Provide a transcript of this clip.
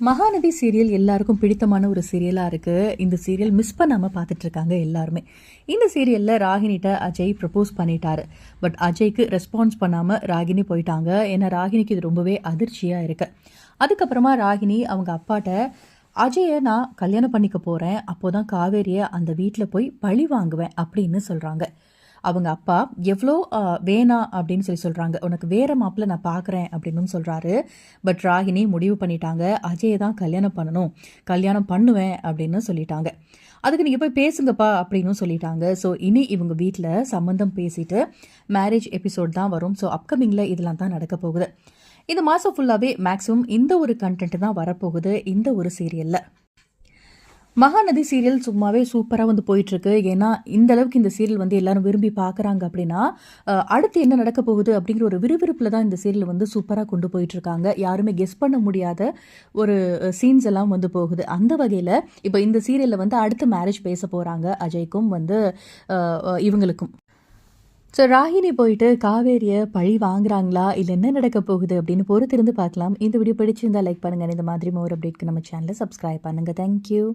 Mahanadi serial எல்லாருக்கும் பிடித்தமான ஒரு சீரியலாக இருக்குது இந்த சீரியல் மிஸ் பண்ணாமல் பார்த்துட்டு இருக்காங்க எல்லாருமே. இந்த சீரியலில் ராகினிட்ட அஜய் ப்ரப்போஸ் பண்ணிட்டாரு. பட் அஜய்க்கு ரெஸ்பான்ஸ் பண்ணாமல் ராகினி போயிட்டாங்க. ஏன்னா ராகினிக்கு இது ரொம்பவே அதிர்ச்சியாக இருக்கு. அதுக்கப்புறமா ராகினி அவங்க அப்பாட்ட அஜயை நான் கல்யாணம் பண்ணிக்க போகிறேன் அப்போ தான் காவேரியை அந்த வீட்டில் போய் பழி வாங்குவேன் அப்படின்னு சொல்கிறாங்க அவங்க அப்பா எவ்வளோ வேணாம் அப்படின்னு சொல்லி சொல்கிறாங்க உனக்கு வேற மாப்பிள்ள நான் பார்க்குறேன் அப்படின்னு சொல்கிறாரு பட் ராகினி முடிவு பண்ணிட்டாங்க. அஜயை தான் கல்யாணம் பண்ணணும். கல்யாணம் பண்ணுவேன் அப்படின்னு சொல்லிட்டாங்க. அதுக்கு நீங்கள் போய் பேசுங்கப்பா அப்படின்னு சொல்லிட்டாங்க. ஸோ இனி இவங்க வீட்டில் சம்மந்தம் பேசிட்டு மேரேஜ் எபிசோட் தான் வரும். ஸோ அப்கமிங்கில் இதெல்லாம் தான் நடக்க போகுது. இந்த மாதம் ஃபுல்லாகவே மேக்ஸிமம் இந்த ஒரு கண்டென்ட் தான் வரப்போகுது. இந்த ஒரு சீரியலில் மகாநதி சீரியல் சும்மாவே சூப்பராக வந்து போயிட்டுருக்கு. ஏன்னா இந்த அளவுக்கு இந்த சீரியல் வந்து எல்லாரும் விரும்பி பார்க்குறாங்க அப்படின்னா அடுத்து என்ன நடக்க போகுது அப்படிங்கிற ஒரு விறுவிறுப்பில் தான் இந்த சீரியல் வந்து சூப்பராக கொண்டு போயிட்டுருக்காங்க. யாருமே கெஸ் பண்ண முடியாத ஒரு சீன்ஸ் எல்லாம் வந்து போகுது. அந்த வகையில் இப்போ இந்த சீரியலில் வந்து அடுத்து மேரேஜ் பேச போகிறாங்க அஜய்க்கும் வந்து இவங்களுக்கும். ஸோ ராகினி போயிட்டு காவேரியை பழி வாங்குறாங்களா? இல்லை என்ன நடக்க போகுது அப்படின்னு பொறுத்திருந்து பார்க்கலாம். இந்த வீடியோ பிடிச்சிருந்தா லைக் பண்ணுங்கள் இந்த மாதிரி மோர் அப்டேட்க்கு நம்ம சேனலை சப்ஸ்கிரைப் பண்ணுங்கள் தேங்க்யூ